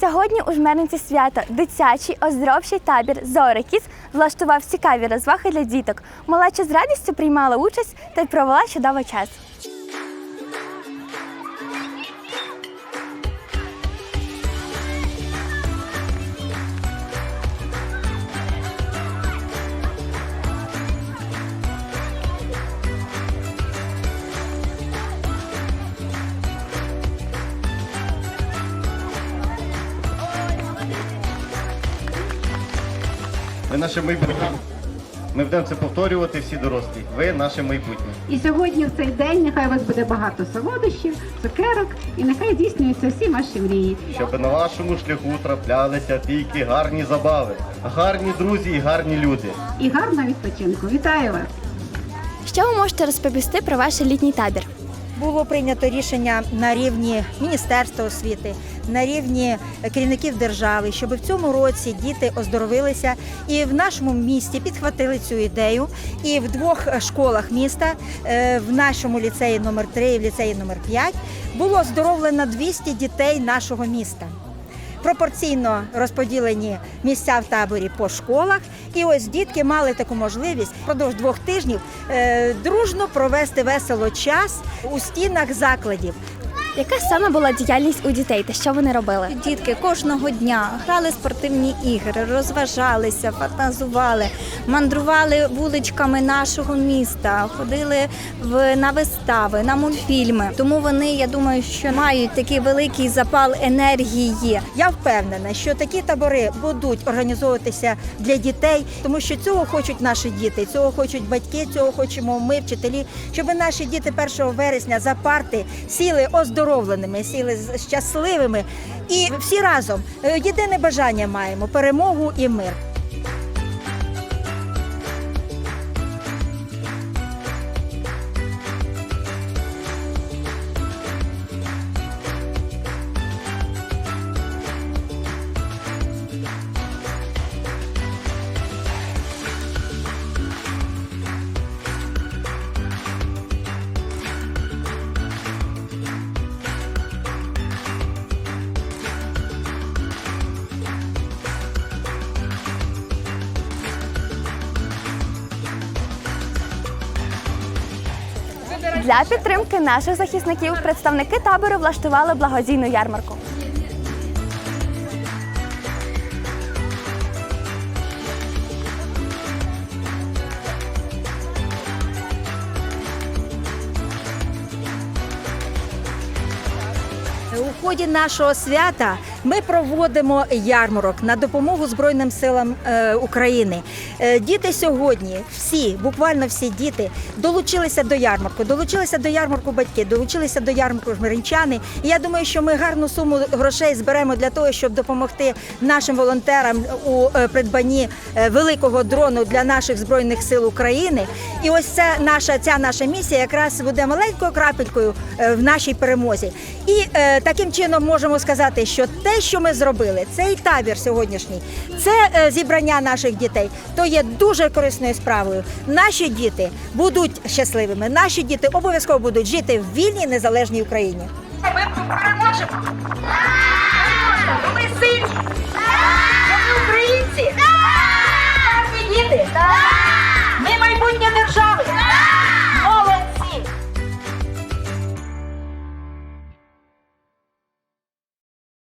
Сьогодні у жмерниці свято дитячий оздоровчий табір Зорикіс влаштував цікаві розваги для діток. Малеча з радістю приймала участь та й провела чудовий час. Ви наше майбутнє. Ми будемо це повторювати всі дорослі. Ви наше майбутнє. І сьогодні в цей день нехай у вас буде багато солодощів, цукерок і нехай здійснюються всі ваші мрії. Щоб на вашому шляху траплялися тільки гарні забави, гарні друзі і гарні люди. І гарного відпочинку. Вітаю вас! Що ви можете розповісти про ваш літній табір? Було прийнято рішення на рівні Міністерства освіти, на рівні керівників держави, щоб в цьому році діти оздоровилися і в нашому місті підхватили цю ідею. І в двох школах міста, е, в нашому ліцеї номер 3 і в ліцеї номер 5, було оздоровлено 200 дітей нашого міста. Пропорційно розподілені місця в таборі по школах, і ось дітки мали таку можливість впродовж двох тижнів е, дружно провести весело час у стінах закладів. Яка саме була діяльність у дітей та що вони робили? Дітки кожного дня грали спортивні ігри, розважалися, фантазували, мандрували вуличками нашого міста, ходили в на вистави, на мультфільми. Тому вони, я думаю, що мають такий великий запал енергії. Я впевнена, що такі табори будуть організовуватися для дітей, тому що цього хочуть наші діти, цього хочуть батьки, цього хочемо ми, вчителі, щоб наші діти 1 вересня за парти сіли оздоровленими, сіли щасливими. І всі разом е, єдине бажання маємо перемогу і мир. Для підтримки наших захисників представники табору влаштували благодійну ярмарку. У ході нашого свята ми проводимо ярмарок на допомогу Збройним силам е, України. Е, діти сьогодні, всі, буквально всі діти, долучилися до ярмарку. Долучилися до ярмарку батьки, долучилися до ярмарку жмеринчани. І я думаю, що ми гарну суму грошей зберемо для того, щоб допомогти нашим волонтерам у е, придбанні великого дрону для наших збройних сил України. І ось це наша ця наша місія якраз буде маленькою крапелькою в нашій перемозі. І таким чином можемо сказати, що те, що ми зробили, цей табір сьогоднішній, це е, зібрання наших дітей, то є дуже корисною справою. Наші діти будуть щасливими. Наші діти обов'язково будуть жити в вільній незалежній Україні. Ми переможемо!